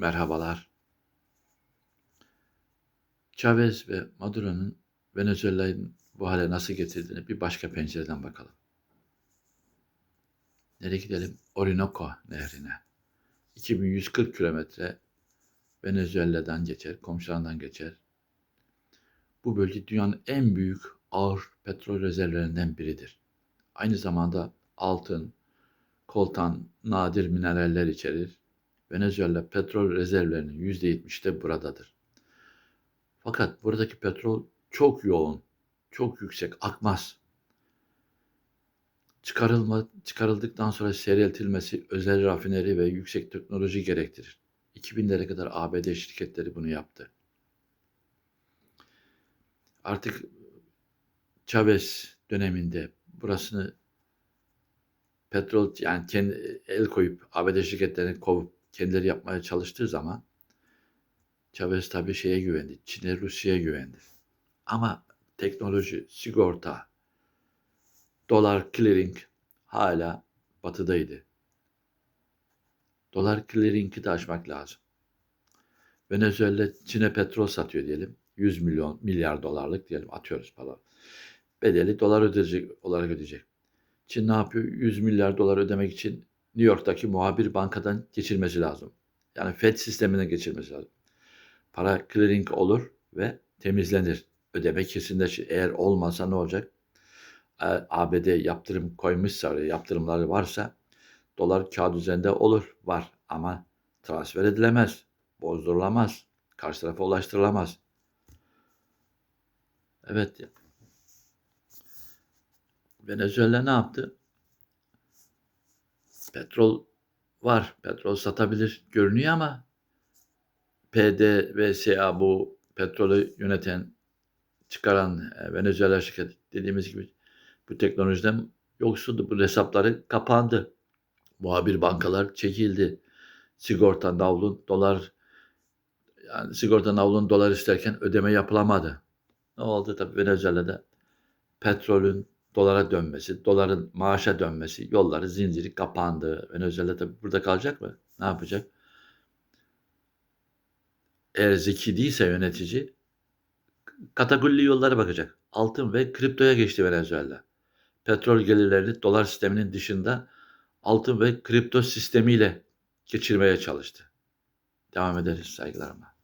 Merhabalar. Chavez ve Maduro'nun Venezuela'yı bu hale nasıl getirdiğini bir başka pencereden bakalım. Nereye gidelim? Orinoco Nehri'ne. 2140 kilometre Venezuela'dan geçer, komşularından geçer. Bu bölge dünyanın en büyük ağır petrol rezervlerinden biridir. Aynı zamanda altın, koltan, nadir mineraller içerir. Venezuela petrol rezervlerinin %70'i de buradadır. Fakat buradaki petrol çok yoğun, çok yüksek, akmaz. Çıkarılma, çıkarıldıktan sonra seyreltilmesi özel rafineri ve yüksek teknoloji gerektirir. 2000'lere kadar ABD şirketleri bunu yaptı. Artık Chavez döneminde burasını petrol yani kendi el koyup ABD şirketlerini kovup kendileri yapmaya çalıştığı zaman Chavez tabii şeye güvendi. Çin'e, Rusya'ya güvendi. Ama teknoloji, sigorta, dolar clearing hala batıdaydı. Dolar clearing'i de aşmak lazım. Venezuela Çin'e petrol satıyor diyelim. 100 milyon milyar dolarlık diyelim atıyoruz para. Bedeli dolar ödeyecek olarak ödeyecek. Çin ne yapıyor? 100 milyar dolar ödemek için New York'taki muhabir bankadan geçirmesi lazım. Yani Fed sistemine geçirmesi lazım. Para clearing olur ve temizlenir. Ödeme kesinleşir. Eğer olmazsa ne olacak? ABD yaptırım koymuşsa, yaptırımları varsa dolar kağıt üzerinde olur, var ama transfer edilemez, bozdurulamaz, karşı tarafa ulaştırılamaz. Evet. Venezuela ne yaptı? Petrol var, petrol satabilir görünüyor ama PDVSA bu petrolü yöneten, çıkaran e, Venezuela şirketi dediğimiz gibi bu teknolojiden yoksundu. Bu hesapları kapandı. Muhabir bankalar çekildi. Sigorta navlun dolar yani sigorta navlun dolar isterken ödeme yapılamadı. Ne oldu tabii Venezuela'da petrolün dolara dönmesi, doların maaşa dönmesi, yolları zinciri kapandı. Venezuela tabii burada kalacak mı? Ne yapacak? Eğer zeki değilse yönetici katakulli yollara bakacak. Altın ve kriptoya geçti Venezuela. Petrol gelirlerini dolar sisteminin dışında altın ve kripto sistemiyle geçirmeye çalıştı. Devam ederiz saygılarımla.